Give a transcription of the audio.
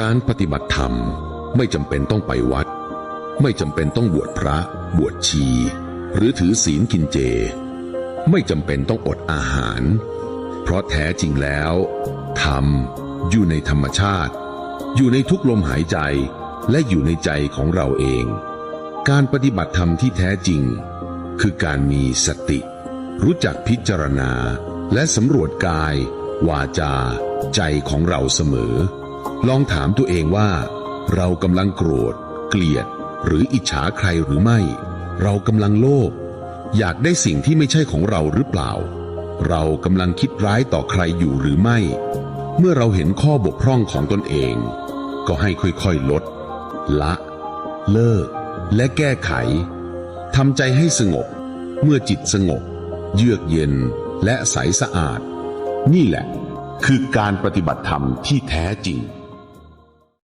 การปฏิบัติธรรมไม่จำเป็นต้องไปวัด ไม่จำเป็นต้องบวชพระ บวชชี หรือถือศีลกินเจ ไม่จำเป็นต้องอดอาหาร เพราะแท้จริงแล้วธรรมอยู่ในธรรมชาติ อยู่ในทุกลมหายใจและอยู่ในใจของเราเอง การปฏิบัติธรรมที่แท้จริง คือการมีสติ รู้จักพิจารณา และสำรวจกาย วาจา ใจของเราเสมอ ลองถามตัวเองว่า เรากำลังโกรธ เกลียด หรืออิจฉาใครหรือไม่ เรากำลังโลภอยากได้สิ่งที่ไม่ใช่ของเราหรือเปล่า เรากำลังคิดร้ายต่อใครอยู่หรือไม่ เมื่อเราเห็นข้อบกพร่องของตนเอง ก็ให้ค่อยๆลด ละ เลิก และแก้ไขทำใจให้สงบ เมื่อจิตสงบ เยือกเย็นและใสสะอาด นี่แหละ คือการปฏิบัติธรรมที่แท้จริง